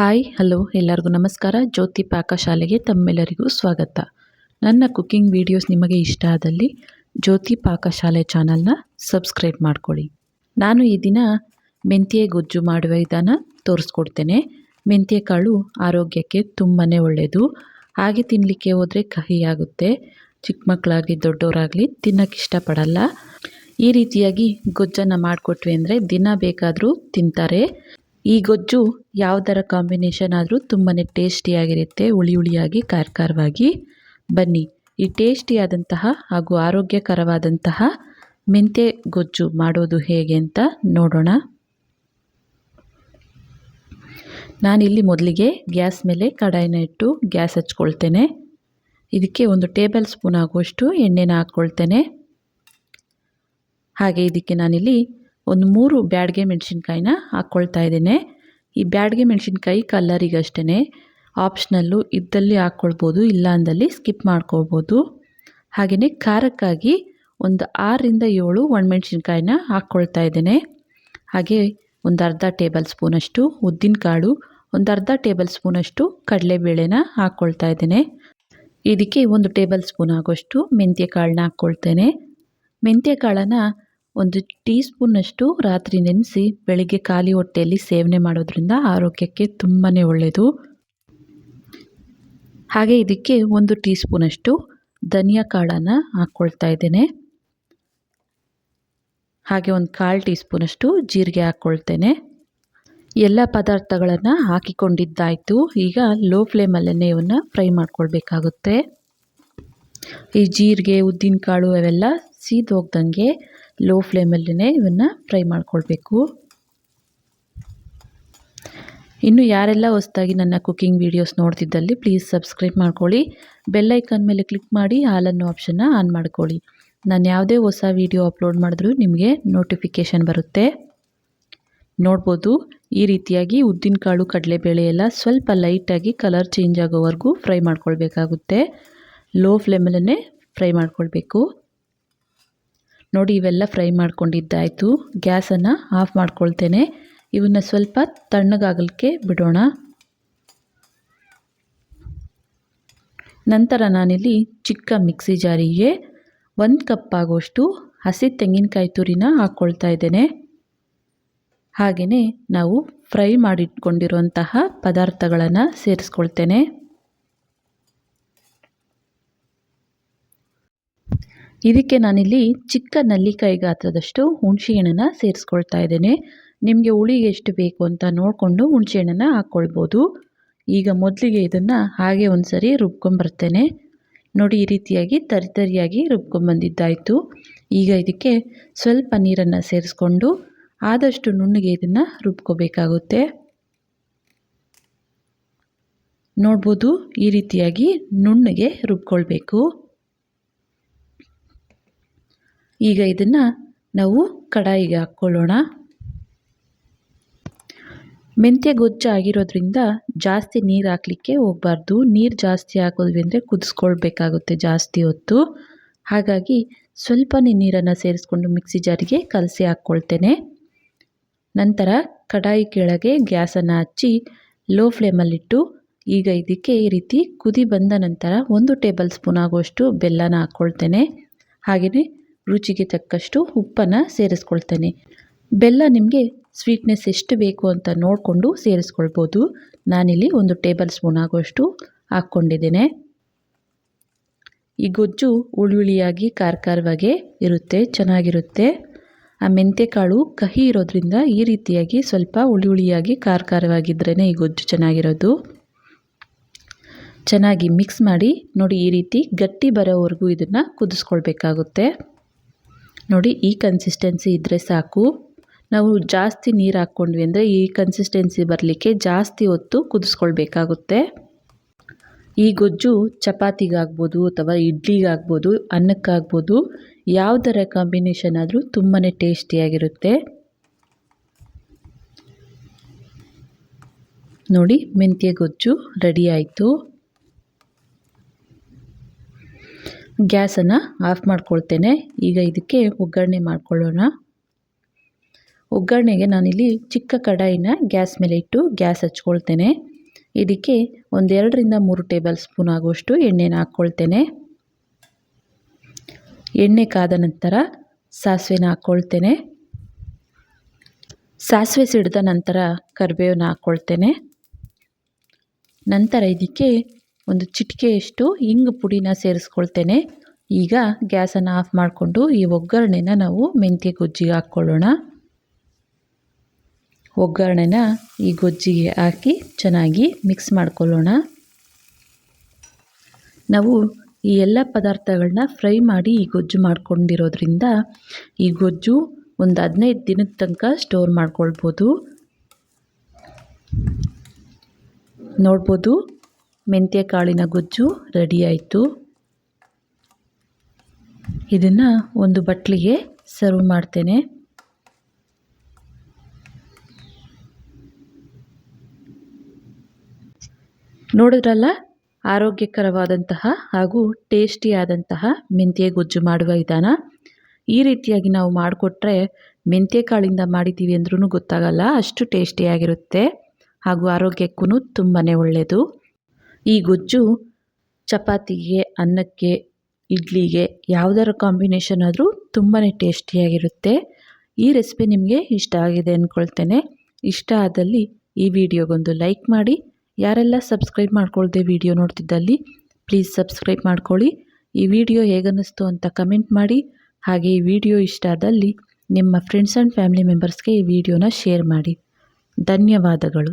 Hi, hello, ಎಲ್ಲರಿಗೂ ನಮಸ್ಕಾರ. ಜ್ಯೋತಿ ಪಾಕಶಾಲೆಗೆ ತಮ್ಮೆಲ್ಲರಿಗೂ ಸ್ವಾಗತ. ನನ್ನ ಕುಕ್ಕಿಂಗ್ ವಿಡಿಯೋಸ್ ನಿಮಗೆ ಇಷ್ಟ ಆದಲ್ಲಿ ಜ್ಯೋತಿ ಪಾಕಶಾಲೆ ಚಾನಲ್ನ ಸಬ್ಸ್ಕ್ರೈಬ್ ಮಾಡ್ಕೊಳ್ಳಿ. ನಾನು ಈ ದಿನ ಮೆಂತ್ಯೆ ಗೊಜ್ಜು ಮಾಡುವ ವಿಧಾನ ತೋರಿಸ್ಕೊಡ್ತೇನೆ. ಮೆಂತ್ಯ ಕಾಳು ಆರೋಗ್ಯಕ್ಕೆ ತುಂಬಾ ಒಳ್ಳೆಯದು ಹಾಗೆ ತಿನ್ನಲಿಕ್ಕೆ ಹೋದರೆ ಕಹಿಯಾಗುತ್ತೆ ಚಿಕ್ಕ ಮಕ್ಕಳಾಗಲಿ ದೊಡ್ಡವರಾಗಲಿ ತಿನ್ನೋಕ್ಕೆ ಇಷ್ಟಪಡಲ್ಲ. ಈ ರೀತಿಯಾಗಿ ಗೊಜ್ಜನ್ನು ಮಾಡಿಕೊಟ್ವಿ ಅಂದರೆ ದಿನ ಬೇಕಾದರೂ ತಿಂತಾರೆ. ಈ ಗೊಜ್ಜು ಯಾವುದರ ಕಾಂಬಿನೇಷನ್ ಆದರೂ ತುಂಬಾ ಟೇಸ್ಟಿಯಾಗಿರುತ್ತೆ ಹುಳಿ ಹುಳಿಯಾಗಿ ಖಾರ ಖಾರವಾಗಿ ಬನ್ನಿ, ಈ ಟೇಸ್ಟಿಯಾದಂತಹ ಹಾಗೂ ಆರೋಗ್ಯಕರವಾದಂತಹ ಮೆಂತ್ಯ ಗೊಜ್ಜು ಮಾಡೋದು ಹೇಗೆ ಅಂತ ನೋಡೋಣ. ನಾನಿಲ್ಲಿ ಮೊದಲಿಗೆ ಗ್ಯಾಸ್ ಮೇಲೆ ಕಡಾಯಿನ ಇಟ್ಟು ಗ್ಯಾಸ್ ಹಚ್ಕೊಳ್ತೇನೆ. ಇದಕ್ಕೆ ಒಂದು ಟೇಬಲ್ ಸ್ಪೂನ್ ಆಗುವಷ್ಟು ಎಣ್ಣೆನ ಹಾಕ್ಕೊಳ್ತೇನೆ. ಹಾಗೆ ಇದಕ್ಕೆ ನಾನಿಲ್ಲಿ ಒಂದು ಮೂರು ಬ್ಯಾಡ್ಗೆ ಮೆಣಸಿನ್ಕಾಯಿನ ಹಾಕ್ಕೊಳ್ತಾ ಇದ್ದೇನೆ. ಈ ಬ್ಯಾಡ್ಗೆ ಮೆಣಸಿನ್ಕಾಯಿ ಕಲ್ಲರಿಗಷ್ಟೇ ಆಪ್ಷನಲ್ಲು ಇದ್ದಲ್ಲಿ ಹಾಕ್ಕೊಳ್ಬೋದು ಇಲ್ಲ ಅಂದಲ್ಲಿ ಸ್ಕಿಪ್ ಮಾಡ್ಕೊಳ್ಬೋದು. ಹಾಗೆಯೇ ಖಾರಕ್ಕಾಗಿ ಒಂದು ಆರರಿಂದ ಏಳು ಒಣಮೆಣ್ಸಿನ್ಕಾಯಿನ ಹಾಕ್ಕೊಳ್ತಾ ಇದ್ದೇನೆ. ಹಾಗೆ ಒಂದು ಅರ್ಧ ಟೇಬಲ್ ಸ್ಪೂನಷ್ಟು ಉದ್ದಿನಕಾಳು, ಒಂದು ಅರ್ಧ ಟೇಬಲ್ ಸ್ಪೂನಷ್ಟು ಕಡಲೆಬೇಳೆನ ಹಾಕ್ಕೊಳ್ತಾ ಇದ್ದೇನೆ. ಇದಕ್ಕೆ ಒಂದು ಟೇಬಲ್ ಸ್ಪೂನ್ ಆಗೋಷ್ಟು ಮೆಂತ್ಯ ಕಾಳನ್ನ ಹಾಕ್ಕೊಳ್ತೇನೆ ಮೆಂತ್ಯ ಕಾಳನ್ನು ಒಂದು ಟೀ ಸ್ಪೂನಷ್ಟು ರಾತ್ರಿ ನೆನೆಸಿ ಬೆಳಿಗ್ಗೆ ಖಾಲಿ ಹೊಟ್ಟೆಯಲ್ಲಿ ಸೇವನೆ ಮಾಡೋದ್ರಿಂದ ಆರೋಗ್ಯಕ್ಕೆ ತುಂಬಾ ಒಳ್ಳೆಯದು ಹಾಗೆ ಇದಕ್ಕೆ ಒಂದು ಟೀ ಸ್ಪೂನಷ್ಟು ಧನಿಯಾ ಕಾಳನ್ನು ಹಾಕ್ಕೊಳ್ತಾ ಇದ್ದೇನೆ. ಹಾಗೆ ಒಂದು ಕಾಲು ಟೀ ಸ್ಪೂನಷ್ಟು ಜೀರಿಗೆ ಹಾಕ್ಕೊಳ್ತೇನೆ ಎಲ್ಲ ಪದಾರ್ಥಗಳನ್ನು ಹಾಕಿಕೊಂಡಿದ್ದಾಯಿತು. ಈಗ ಲೋ ಫ್ಲೇಮಲ್ಲೇ ಇವನ್ನ ಫ್ರೈ ಮಾಡ್ಕೊಳ್ಬೇಕಾಗುತ್ತೆ. ಈ ಜೀರಿಗೆ, ಉದ್ದಿನಕಾಳು ಅವೆಲ್ಲ ಸೀದೋಗ್ದಂಗೆ ಲೋ ಫ್ಲೇಮಲ್ಲೇ ಇವನ್ನು ಫ್ರೈ ಮಾಡ್ಕೊಳ್ಬೇಕು. ಇನ್ನು ಯಾರೆಲ್ಲ ಹೊಸದಾಗಿ ನನ್ನ ಕುಕ್ಕಿಂಗ್ ವೀಡಿಯೋಸ್ ನೋಡ್ತಿದ್ದಲ್ಲಿ ಪ್ಲೀಸ್ ಸಬ್ಸ್ಕ್ರೈಬ್ ಮಾಡ್ಕೊಳ್ಳಿ. ಬೆಲ್ಲೈಕನ್ ಮೇಲೆ ಕ್ಲಿಕ್ ಮಾಡಿ ಹಾಲನ್ನು ಆಪ್ಷನ್ನ ಆನ್ ಮಾಡ್ಕೊಳ್ಳಿ. ನಾನು ಯಾವುದೇ ಹೊಸ ವೀಡಿಯೋ ಅಪ್ಲೋಡ್ ಮಾಡಿದ್ರೂ ನಿಮಗೆ ನೋಟಿಫಿಕೇಷನ್ ಬರುತ್ತೆ. ನೋಡ್ಬೋದು, ಈ ರೀತಿಯಾಗಿ ಉದ್ದಿನಕಾಳು ಕಡಲೆಬೇಳೆ ಎಲ್ಲ ಸ್ವಲ್ಪ ಲೈಟಾಗಿ ಕಲರ್ ಚೇಂಜ್ ಆಗೋವರೆಗೂ ಫ್ರೈ ಮಾಡ್ಕೊಳ್ಬೇಕಾಗುತ್ತೆ. ಲೋ ಫ್ಲೇಮಲ್ಲೇ ಫ್ರೈ ಮಾಡ್ಕೊಳ್ಬೇಕು. ನೋಡಿ ಇವೆಲ್ಲ ಫ್ರೈ ಮಾಡ್ಕೊಂಡಿದ್ದಾಯಿತು. ಗ್ಯಾಸನ್ನು ಆಫ್ ಮಾಡ್ಕೊಳ್ತೇನೆ. ಇವನ್ನ ಸ್ವಲ್ಪ ತಣ್ಣಗಾಗಲಿಕ್ಕೆ ಬಿಡೋಣ. ನಂತರ ನಾನಿಲ್ಲಿ ಚಿಕ್ಕ ಮಿಕ್ಸಿ ಜಾರಿಗೆ ಒಂದು ಕಪ್ ಆಗೋಷ್ಟು ಹಸಿ ತೆಂಗಿನಕಾಯಿ ತುರಿನ ಹಾಕ್ಕೊಳ್ತಾ ಇದ್ದೇನೆ. ಹಾಗೆಯೇ ನಾವು ಫ್ರೈ ಮಾಡಿಟ್ಕೊಂಡಿರುವಂತಹ ಪದಾರ್ಥಗಳನ್ನು ಸೇರಿಸ್ಕೊಳ್ತೇನೆ. ಇದಕ್ಕೆ ನಾನಿಲ್ಲಿ ಚಿಕ್ಕ ನಲ್ಲಿಕಾಯಿ ಗಾತ್ರದಷ್ಟು ಹುಣಸೆಹಣ್ಣನ್ನು ಸೇರಿಸ್ಕೊಳ್ತಾ ಇದ್ದೇನೆ. ನಿಮಗೆ ಹುಳಿ ಎಷ್ಟು ಬೇಕು ಅಂತ ನೋಡಿಕೊಂಡು ಹುಣಸೆಹಣ್ಣನ್ನು ಹಾಕ್ಕೊಳ್ಬೋದು. ಈಗ ಮೊದಲಿಗೆ ಇದನ್ನು ಹಾಗೆ ಒಂದು ಸರಿ ರುಬ್ಕೊಂಬರ್ತೇನೆ. ನೋಡಿ, ಈ ರೀತಿಯಾಗಿ ತರಿತರಿಯಾಗಿ ರುಬ್ಕೊಂಬಂದಿದ್ದಾಯಿತು. ಈಗ ಇದಕ್ಕೆ ಸ್ವಲ್ಪ ನೀರನ್ನು ಸೇರಿಸ್ಕೊಂಡು ಆದಷ್ಟು ನುಣ್ಣಗೆ ಇದನ್ನು ರುಬ್ಕೋಬೇಕಾಗುತ್ತೆ. ನೋಡ್ಬೋದು, ಈ ರೀತಿಯಾಗಿ ನುಣ್ಣಗೆ ರುಬ್ಕೊಳ್ಬೇಕು. ಈಗ ಇದನ್ನು ನಾವು ಕಡಾಯಿಗೆ ಹಾಕ್ಕೊಳ್ಳೋಣ. ಮೆಂತ್ಯ ಗೊಜ್ಜು ಆಗಿರೋದ್ರಿಂದ ಜಾಸ್ತಿ ನೀರು ಹಾಕಲಿಕ್ಕೆ ಹೋಗಬಾರ್ದು. ನೀರು ಜಾಸ್ತಿ ಹಾಕಿದ್ವಿ ಅಂದರೆ ಕುದಿಸ್ಕೊಳ್ಬೇಕಾಗುತ್ತೆ ಜಾಸ್ತಿ ಹೊತ್ತು. ಹಾಗಾಗಿ ಸ್ವಲ್ಪನೇ ನೀರನ್ನು ಸೇರಿಸ್ಕೊಂಡು ಮಿಕ್ಸಿ ಜಾರಿಗೆ ಕಲಸಿ ಹಾಕ್ಕೊಳ್ತೇನೆ. ನಂತರ ಕಡಾಯಿ ಕೆಳಗೆ ಗ್ಯಾಸನ್ನು ಹಚ್ಚಿ ಲೋ ಫ್ಲೇಮಲ್ಲಿಟ್ಟು ಈಗ ಇದಕ್ಕೆ ಈ ರೀತಿ ಕುದಿ ಬಂದ ನಂತರ ಒಂದು ಟೇಬಲ್ ಸ್ಪೂನ್ ಆಗುವಷ್ಟು ಬೆಲ್ಲನ ಹಾಕ್ಕೊಳ್ತೇನೆ. ಹಾಗೆಯೇ ರುಚಿಗೆ ತಕ್ಕಷ್ಟು ಉಪ್ಪನ್ನು ಸೇರಿಸ್ಕೊಳ್ತೇನೆ. ಬೆಲ್ಲ ನಿಮಗೆ ಸ್ವೀಟ್ನೆಸ್ ಎಷ್ಟು ಬೇಕು ಅಂತ ನೋಡಿಕೊಂಡು ಸೇರಿಸ್ಕೊಳ್ಬೋದು. ನಾನಿಲ್ಲಿ ಒಂದು ಟೇಬಲ್ ಸ್ಪೂನ್ ಆಗುವಷ್ಟು ಹಾಕ್ಕೊಂಡಿದ್ದೇನೆ. ಈ ಗೊಜ್ಜು ಹುಳಿಯಾಗಿ ಖಾರ ಖಾರವಾಗೇ ಇರುತ್ತೆ, ಚೆನ್ನಾಗಿರುತ್ತೆ. ಆ ಮೆಂತ್ಯಕಾಳು ಕಹಿ ಇರೋದ್ರಿಂದ ಈ ರೀತಿಯಾಗಿ ಸ್ವಲ್ಪ ಹುಳಿ ಹುಳಿಯಾಗಿ ಖಾರ ಈ ಗೊಜ್ಜು ಚೆನ್ನಾಗಿರೋದು. ಚೆನ್ನಾಗಿ ಮಿಕ್ಸ್ ಮಾಡಿ ನೋಡಿ ಈ ರೀತಿ ಗಟ್ಟಿ ಬರೋವರೆಗೂ ಇದನ್ನು ಕುದಿಸ್ಕೊಳ್ಬೇಕಾಗುತ್ತೆ. ನೋಡಿ, ಈ ಕನ್ಸಿಸ್ಟೆನ್ಸಿ ಇದ್ದರೆ ಸಾಕು. ನಾವು ಜಾಸ್ತಿ ನೀರು ಹಾಕ್ಕೊಂಡ್ವಿ ಅಂದರೆ ಈ ಕನ್ಸಿಸ್ಟೆನ್ಸಿ ಬರಲಿಕ್ಕೆ ಜಾಸ್ತಿ ಹೊತ್ತು ಕುದಿಸ್ಕೊಳ್ಬೇಕಾಗುತ್ತೆ. ಈ ಗೊಜ್ಜು ಚಪಾತಿಗಾಗ್ಬೋದು ಅಥವಾ ಇಡ್ಲಿಗಾಗ್ಬೋದು, ಅನ್ನಕ್ಕಾಗ್ಬೋದು, ಯಾವುದರ ಕಾಂಬಿನೇಷನ್ ಆದರೂ ತುಂಬಾ ಟೇಸ್ಟಿಯಾಗಿರುತ್ತೆ ನೋಡಿ, ಮೆಂತ್ಯ ಗೊಜ್ಜು ರೆಡಿ ಆಯಿತು. ಗ್ಯಾಸನ್ನು ಆಫ್ ಮಾಡ್ಕೊಳ್ತೇನೆ. ಈಗ ಇದಕ್ಕೆ ಒಗ್ಗರಣೆ ಮಾಡ್ಕೊಳ್ಳೋಣ. ಒಗ್ಗರಣೆಗೆ ನಾನಿಲ್ಲಿ ಚಿಕ್ಕ ಕಡಾಯಿನ ಗ್ಯಾಸ್ ಮೇಲೆ ಇಟ್ಟು ಗ್ಯಾಸ್ ಹಚ್ಕೊಳ್ತೇನೆ. ಇದಕ್ಕೆ ಒಂದೆರಡರಿಂದ ಮೂರು ಟೇಬಲ್ ಸ್ಪೂನ್ ಆಗುವಷ್ಟು ಎಣ್ಣೆನ ಹಾಕ್ಕೊಳ್ತೇನೆ. ಎಣ್ಣೆ ಕಾದ ನಂತರ ಸಾಸಿವೆನ ಹಾಕ್ಕೊಳ್ತೇನೆ. ಸಾಸಿವೆ ಸಿಡಿದ ನಂತರ ಕರಿಬೇವನ್ನ ಹಾಕ್ಕೊಳ್ತೇನೆ. ನಂತರ ಇದಕ್ಕೆ ಒಂದು ಚಿಟಿಕೆಯಷ್ಟು ಇಂಗು ಪುಡಿನ ಸೇರಿಸ್ಕೊಳ್ತೇನೆ. ಈಗ ಗ್ಯಾಸನ್ನು ಆಫ್ ಮಾಡಿಕೊಂಡು ಈ ಒಗ್ಗರಣೆನ ನಾವು ಮೆಂತ್ಯ ಗೊಜ್ಜಿಗೆ ಹಾಕ್ಕೊಳ್ಳೋಣ. ಒಗ್ಗರಣೆನ ಈ ಗೊಜ್ಜಿಗೆ ಹಾಕಿ ಚೆನ್ನಾಗಿ ಮಿಕ್ಸ್ ಮಾಡ್ಕೊಳ್ಳೋಣ. ನಾವು ಈ ಎಲ್ಲ ಪದಾರ್ಥಗಳನ್ನ ಫ್ರೈ ಮಾಡಿ ಈ ಗೊಜ್ಜು ಮಾಡ್ಕೊಂಡಿರೋದ್ರಿಂದ ಈ ಗೊಜ್ಜು ಒಂದು ಹದಿನೈದು ದಿನದ ತನಕ ಸ್ಟೋರ್ ಮಾಡ್ಕೊಳ್ಬೋದು. ನೋಡ್ಬೋದು. ಮೆಂತ್ಯ ಕಾಳಿನ ಗೊಜ್ಜು ರೆಡಿಯಾಯಿತು ಇದನ್ನು ಒಂದು ಬಟ್ಲಿಗೆ ಸರ್ವ್ ಮಾಡ್ತೇನೆ. ನೋಡಿದ್ರಲ್ಲ? ಆರೋಗ್ಯಕರವಾದಂತಹ ಹಾಗೂ ಟೇಸ್ಟಿಯಾದಂತಹ ಮೆಂತ್ಯ ಗೊಜ್ಜು ಮಾಡುವ ವಿಧಾನ. ಈ ರೀತಿಯಾಗಿ ನಾವು ಮಾಡಿಕೊಟ್ರೆ ಮೆಂತ್ಯ ಕಾಳಿಂದ ಮಾಡಿದ್ದೀವಿ ಅಂದ್ರೂ ಗೊತ್ತಾಗಲ್ಲ, ಅಷ್ಟು ಟೇಸ್ಟಿಯಾಗಿರುತ್ತೆ ಹಾಗೂ ಆರೋಗ್ಯಕ್ಕೂ ತುಂಬಾ ಒಳ್ಳೆಯದು ಈ ಗೊಜ್ಜು ಚಪಾತಿಗೆ, ಅನ್ನಕ್ಕೆ, ಇಡ್ಲಿಗೆ ಯಾವುದರ ಕಾಂಬಿನೇಷನ್ ಆದರೂ ತುಂಬಾ ಟೇಸ್ಟಿಯಾಗಿರುತ್ತೆ. ಈ ರೆಸಿಪಿ ನಿಮಗೆ ಇಷ್ಟ ಆಗಿದೆ ಅಂದ್ಕೊಳ್ತೇನೆ ಇಷ್ಟ ಆದಲ್ಲಿ ಈ ವಿಡಿಯೋಗೊಂದು ಲೈಕ್ ಮಾಡಿ. ಯಾರೆಲ್ಲ ಸಬ್ಸ್ಕ್ರೈಬ್ ಮಾಡ್ಕೊಳ್ದೆ ವಿಡಿಯೋ ನೋಡ್ತಿದ್ದಲ್ಲಿ ಪ್ಲೀಸ್ ಸಬ್ಸ್ಕ್ರೈಬ್ ಮಾಡ್ಕೊಳ್ಳಿ. ಈ ವಿಡಿಯೋ ಹೇಗನ್ನಿಸ್ತು ಅಂತ ಕಮೆಂಟ್ ಮಾಡಿ. ಹಾಗೆ ಈ ವಿಡಿಯೋ ಇಷ್ಟ ಆದಲ್ಲಿ ನಿಮ್ಮ ಫ್ರೆಂಡ್ಸ್ ಆ್ಯಂಡ್ ಫ್ಯಾಮಿಲಿ ಮೆಂಬರ್ಸ್ಗೆ ಈ ವಿಡಿಯೋನ ಶೇರ್ ಮಾಡಿ. ಧನ್ಯವಾದಗಳು.